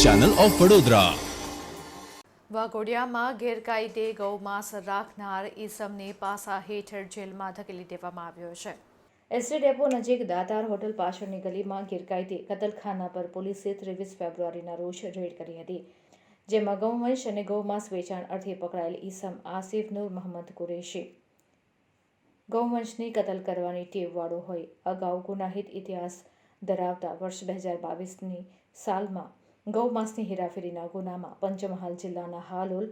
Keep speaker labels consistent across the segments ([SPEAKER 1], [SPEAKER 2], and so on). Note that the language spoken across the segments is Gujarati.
[SPEAKER 1] Channel of Vadodara.
[SPEAKER 2] વાઘોડિયામાં ગેરકાયદે ગૌમાંસ રાખનાર ઈસમને પાસા હેઠળ જેલમાં ધકેલી દેવામાં આવ્યો છે. એસટી ડેપો નજીક દાતાર હોટલ પાછળની ગલીમાં ગેરકાયદે કતલખાના પર પોલીસે ત્રેવીસ ફેબ્રુઆરીના રોજ રેડ કરી હતી. જેમાં ગૌવંશ અને ગૌમાંસ વેચાણ અર્થે પકડાયેલ ઈસમ આસિફ નૂર મોહમ્મદ કુરેશી. ગૌવંશની કતલ કરવાની ટેવવાળો હોય અગાઉ ગુનાહિત ઇતિહાસ ધરાવતા વર્ષ બે હજાર બાવીસની સાલમાં ગૌમાંસની હેરાફેરીના ગુનામાં પંચમહાલ જિલ્લાના હાલોલ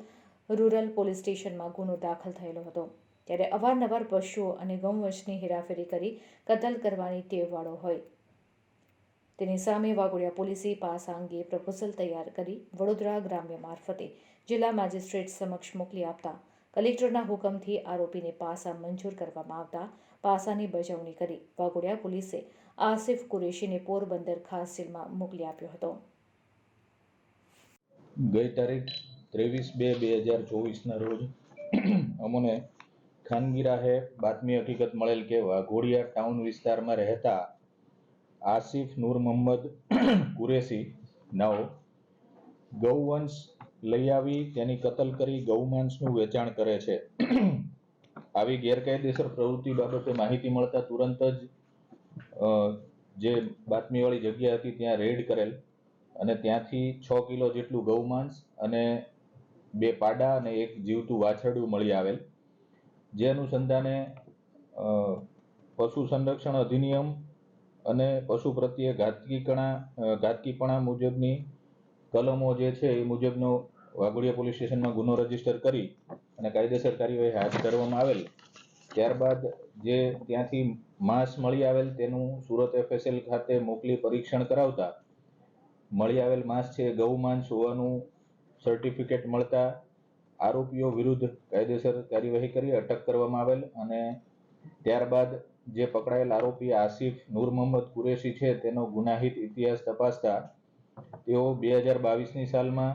[SPEAKER 2] રૂરલ પોલીસ સ્ટેશનમાં ગુનો દાખલ થયેલો હતો. ત્યારે અવારનવાર પશુઓ અને ગૌવંશની હેરાફેરી કરી કતલ કરવાની ટેવવાળો હોય. તેની સામે વાઘોડિયા પોલીસે પાસા અંગે પ્રપોઝલ તૈયાર કરી વડોદરા ગ્રામ્ય મારફતે જિલ્લા મેજિસ્ટ્રેટ સમક્ષ મોકલી આપતા કલેક્ટરના હુકમથી આરોપીને પાસા મંજૂર કરવામાં આવતા પાસાની બજવણી કરી વાઘોડિયા પોલીસે આસિફ કુરેશીને પોરબંદર ખાસ જેલમાં મોકલી આપ્યો હતો.
[SPEAKER 3] ગઈ તારીખ ત્રેવીસ બે બે હજાર ચોવીસના રોજ અમને ખાનગી રાહે બાતમી હકીકત મળેલ કે વાઘોડિયા ટાઉન વિસ્તારમાં રહેતા આસિફ નૂર મોહમ્મદ કુરેશી નવ ગૌવંશ લઈ આવી, તેની કતલ કરી, ગૌમાંસનું વેચાણ કરે છે. આવી ગેરકાયદેસર પ્રવૃત્તિ બાબતે માહિતી મળતા તુરંત જ જે બાતમીવાળી જગ્યા હતી, ત્યાં રેડ કરેલ અને ત્યાંથી છ કિલો જેટલું ગૌમાંસ અને બે પાડા અને એક જીવતું વાછરડું મળી આવેલ. જે અનુસંધાને પશુ સંરક્ષણ અધિનિયમ અને પશુ પ્રત્યે ઘાતકીપણા ઘાતકીપણા મુજબની કલમો જે છે એ મુજબનો વાઘોડિયા પોલીસ સ્ટેશનમાં ગુનો રજિસ્ટર કરી અને કાયદેસર કાર્યવાહી હાથ ધરવામાં આવેલ. ત્યારબાદ જે ત્યાંથી માંસ મળી આવેલ તેનું સુરત એફએસએલ ખાતે મોકલી પરીક્ષણ કરાવતા મળી આવેલ માંસ છે ગૌમાંસ હોવાનું સર્ટિફિકેટ મળતા આરોપીઓ વિરુદ્ધ કાયદેસર કાર્યવાહી કરી અટક કરવામાં આવેલ અને ત્યારબાદ જે પકડાયેલ આરોપી આસિફ નૂર મોહમ્મદ કુરેશી છે, તેનો ગુનાહિત ઇતિહાસ તપાસતા તેઓ બે હજાર બાવીસની સાલમાં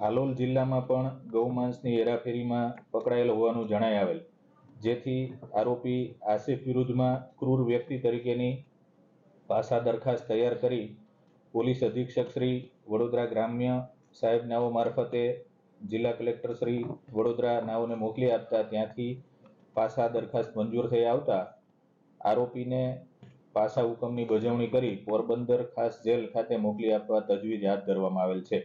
[SPEAKER 3] હાલોલ જિલ્લામાં પણ ગૌમાંસની હેરાફેરીમાં પકડાયેલ હોવાનું જણાય આવેલ, જેથી આરોપી આસિફ વિરુદ્ધમાં ક્રૂર વ્યક્તિ તરીકેની પાસા દરખાસ્ત તૈયાર કરી પોલીસ અધિક્ષક શ્રી વડોદરા ગ્રામ્ય સાહેબ નાઓ મારફતે જિલ્લા કલેક્ટર શ્રી વડોદરા નાઓને મોકલી આપતા ત્યાંથી પાસા દરખાસ્ત મંજૂર થઈ આવતા આરોપીને પાસા હુકમની બજવણી કરી પોરબંદર ખાસ જેલ ખાતે મોકલી આપવા તજવીજ હાથ ધરવામાં આવેલ છે.